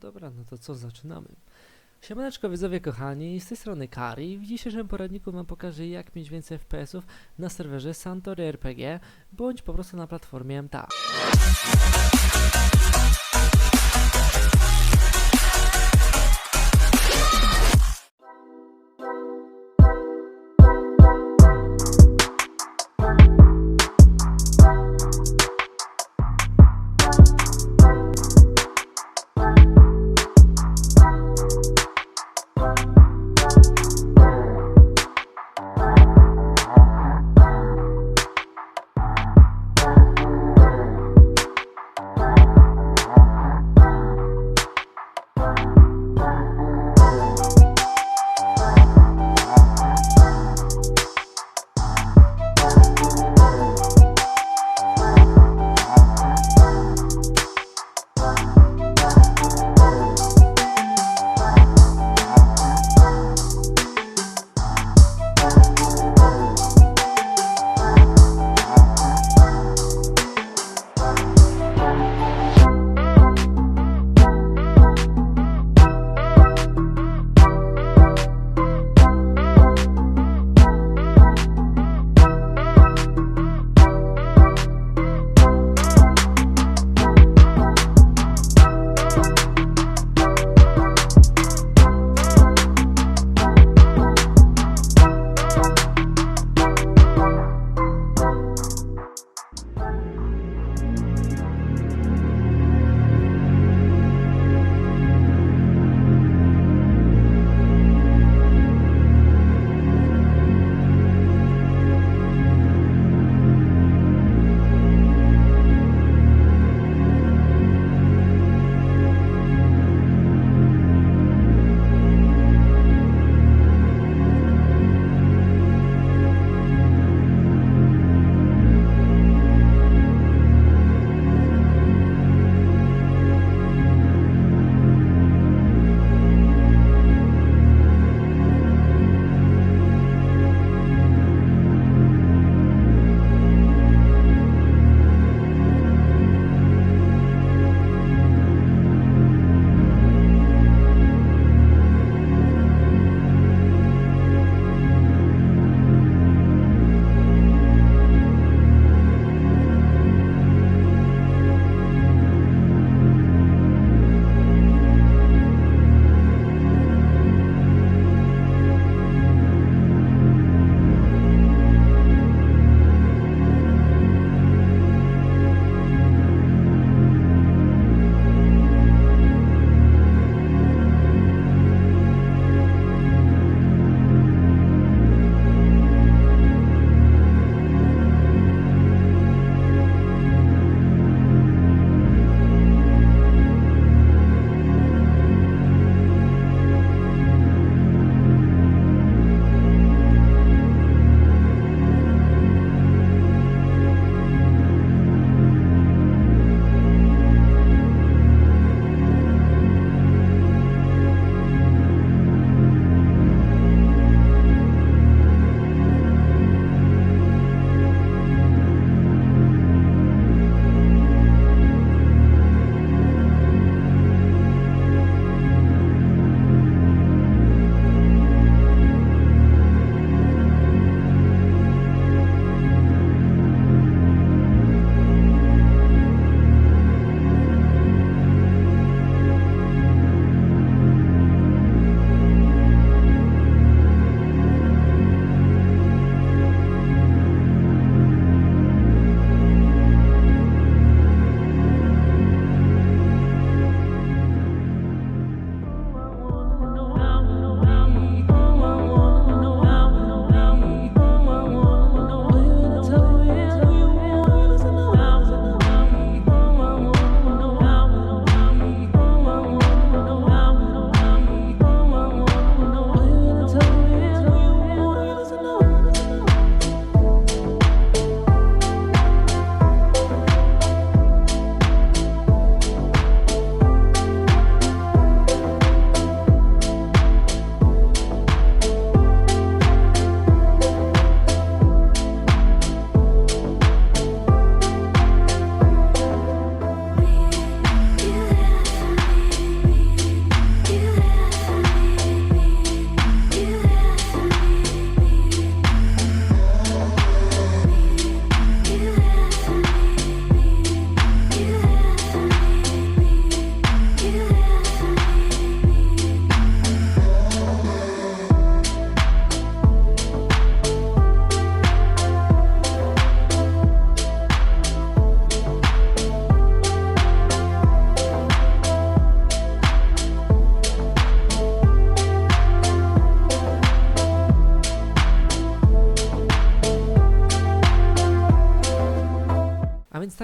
Dobra, no to co, zaczynamy. Siemaneczko widzowie kochani, z tej strony Kari. W dzisiejszym poradniku wam pokażę jak mieć więcej FPS-ów na serwerze Santory RPG, bądź po prostu na platformie MTA.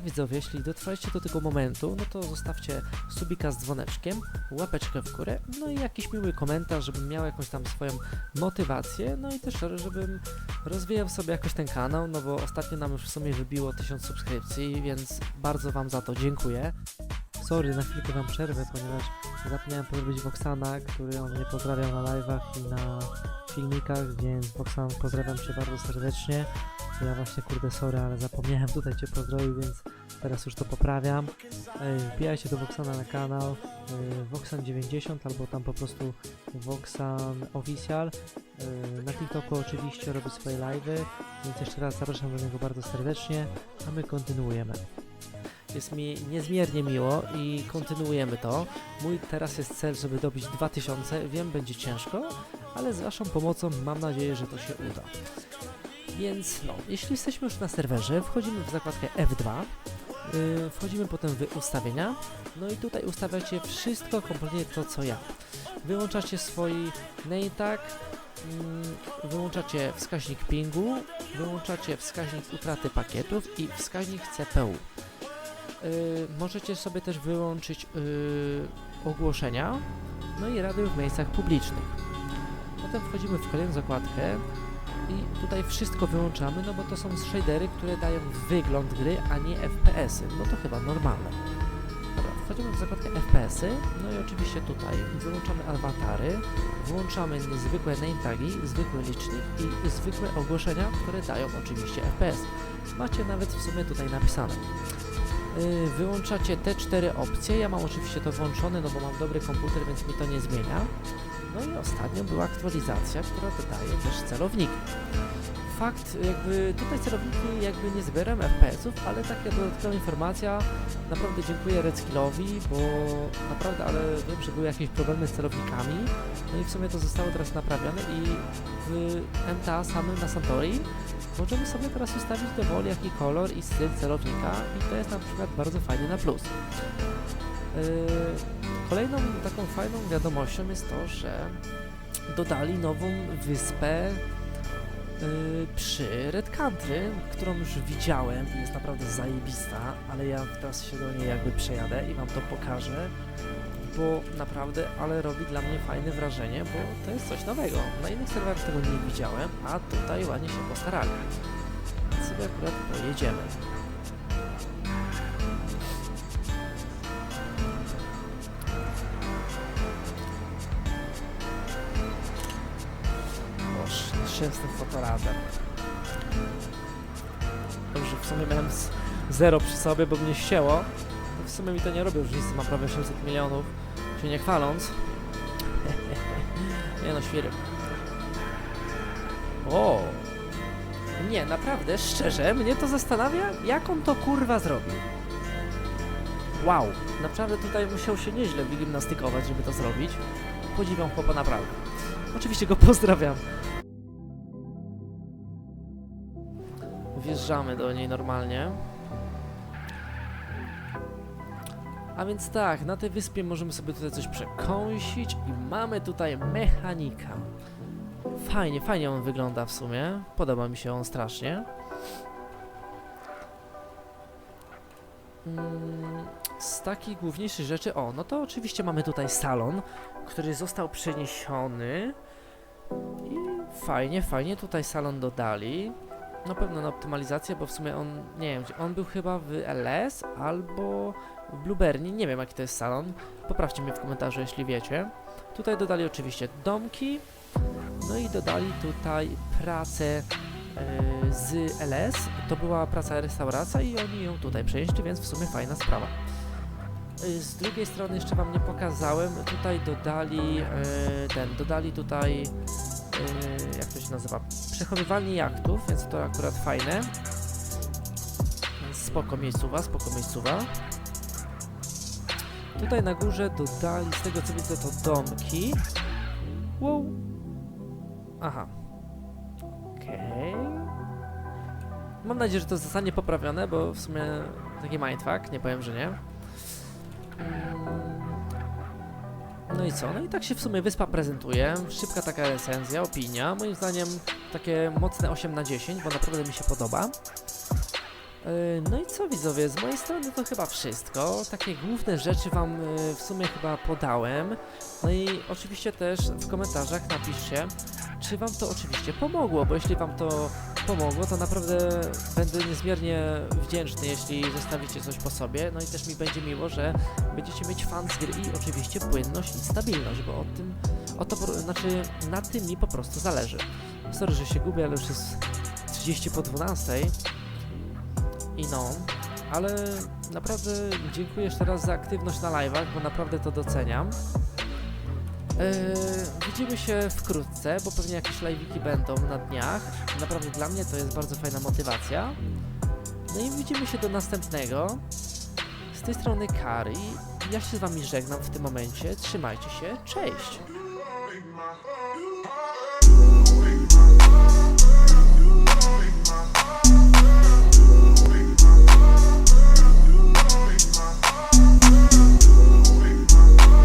Widzowie, jeśli dotrwaliście do tego momentu, no to zostawcie subika z dzwoneczkiem, łapeczkę w górę, no i jakiś miły komentarz, żebym miał jakąś tam swoją motywację, no i też żebym rozwijał sobie jakoś ten kanał, no bo ostatnio nam już w sumie wybiło 1000 subskrypcji, więc bardzo Wam za to dziękuję. Sorry, na chwilkę Wam przerwę, ponieważ zapomniałem pozdrowić Voxana, który on mnie pozdrawiał na live'ach i na filmikach, więc Voxan pozdrawiam Cię bardzo serdecznie. Ja właśnie kurde sorry, ale zapomniałem tutaj Cię pozdrowić, więc teraz już to poprawiam. Wbijajcie do Voxana na kanał yy, Voxan90 albo tam po prostu Voxan Official. Yy, Na TikToku oczywiście robi swoje live'y, więc jeszcze raz zapraszam do niego bardzo serdecznie, a my kontynuujemy. Jest mi niezmiernie miło i kontynuujemy to. Mój teraz jest cel, żeby dobić 2000. Wiem, będzie ciężko, ale z Waszą pomocą mam nadzieję, że to się uda. Więc no, jeśli jesteśmy już na serwerze, wchodzimy w zakładkę F2, yy, wchodzimy potem w ustawienia, no i tutaj ustawiacie wszystko kompletnie to co ja. Wyłączacie swój name tag, mm, wyłączacie wskaźnik pingu, wyłączacie wskaźnik utraty pakietów i wskaźnik CPU. Yy, możecie sobie też wyłączyć yy, ogłoszenia, no i rady w miejscach publicznych. Potem wchodzimy w kolejną zakładkę i tutaj wszystko wyłączamy, no bo to są shadery, które dają wygląd gry, a nie FPS-y. No to chyba normalne. Dobra, wchodzimy w zakładkę FPS-y, no i oczywiście tutaj wyłączamy awatary, włączamy zwykłe name tagi, zwykły licznik i zwykłe ogłoszenia, które dają oczywiście FPS. Macie nawet w sumie tutaj napisane. Yy, wyłączacie te cztery opcje. Ja mam oczywiście to włączone, no bo mam dobry komputer, więc mi to nie zmienia. No i ostatnio była aktualizacja, która dodaje też celowniki. Fakt, jakby tutaj celowniki jakby nie zbieram FPS-ów, ale taka dodatkowa informacja. Naprawdę dziękuję Redskillowi, bo naprawdę, ale wiem, że były jakieś problemy z celownikami. No i w sumie to zostało teraz naprawione i w MTA samym na Santori możemy sobie teraz ustawić dowoli jaki kolor i styl celownika i to jest na przykład bardzo fajny na plus. Yy, kolejną taką fajną wiadomością jest to, że dodali nową wyspę yy, przy Red Country, którą już widziałem i jest naprawdę zajebista, ale ja teraz się do niej jakby przejadę i wam to pokażę, bo naprawdę, ale robi dla mnie fajne wrażenie, bo to jest coś nowego. Na innych serwerach tego nie widziałem, a tutaj ładnie się postarali. Sobie akurat pojedziemy. Nieszczęsny fotoradar. Dobrze, w sumie miałem z zero przy sobie, bo mnie ścięło. W sumie mi to nie robi już nic, mam prawie 600 milionów. Się nie chwaląc. nie no, świry. O! Nie, naprawdę, szczerze, mnie to zastanawia, jak on to kurwa zrobił. Wow, naprawdę tutaj musiał się nieźle wygimnastykować, żeby to zrobić. Podziwiam chłopa naprawdę. Oczywiście go pozdrawiam. Wjeżdżamy do niej normalnie. A więc tak, na tej wyspie możemy sobie tutaj coś przekąsić i mamy tutaj mechanika. Fajnie, fajnie on wygląda w sumie. Podoba mi się on strasznie. Mm, z takich główniejszych rzeczy, o, no to oczywiście mamy tutaj salon, który został przeniesiony. I fajnie, fajnie tutaj salon dodali. Na pewno na optymalizację, bo w sumie on, nie wiem, on był chyba w LS albo w Bluebernie, nie wiem jaki to jest salon. Poprawcie mnie w komentarzu, jeśli wiecie. Tutaj dodali oczywiście domki, no i dodali tutaj pracę e, z LS. To była praca restauracja i oni ją tutaj przenieśli, więc w sumie fajna sprawa. E, Z drugiej strony jeszcze wam nie pokazałem, tutaj dodali e, ten, dodali tutaj jak to się nazywa, przechowywalnie jachtów, więc to akurat fajne. Spoko miejscowa, spoko miejscowa. Tutaj na górze dodali, z tego co widzę, to domki. Wow. Aha. Okej. Mam nadzieję, że to zostanie poprawione, bo w sumie taki mindfuck, nie powiem, że nie. No i co? No i tak się w sumie wyspa prezentuje. Szybka taka recenzja, opinia. Moim zdaniem takie mocne 8 na 10, bo naprawdę mi się podoba. Yy, No i co widzowie, z mojej strony to chyba wszystko. Takie główne rzeczy wam yy, w sumie chyba podałem. No i oczywiście też w komentarzach napiszcie, czy wam to oczywiście pomogło, bo jeśli wam to pomogło, to naprawdę będę niezmiernie wdzięczny, jeśli zostawicie coś po sobie. No i też mi będzie miło, że będziecie mieć fan z gry i oczywiście płynność i stabilność, bo o tym, o to, znaczy na tym mi po prostu zależy. Sorry, że się gubię, ale już jest 30 po 12. I no, ale naprawdę dziękuję jeszcze raz za aktywność na live'ach, bo naprawdę to doceniam. Eee, widzimy się wkrótce, bo pewnie jakieś live'iki będą na dniach. Naprawdę dla mnie to jest bardzo fajna motywacja. No i widzimy się do następnego. Z tej strony Kari. Ja się z wami żegnam w tym momencie. Trzymajcie się. Cześć!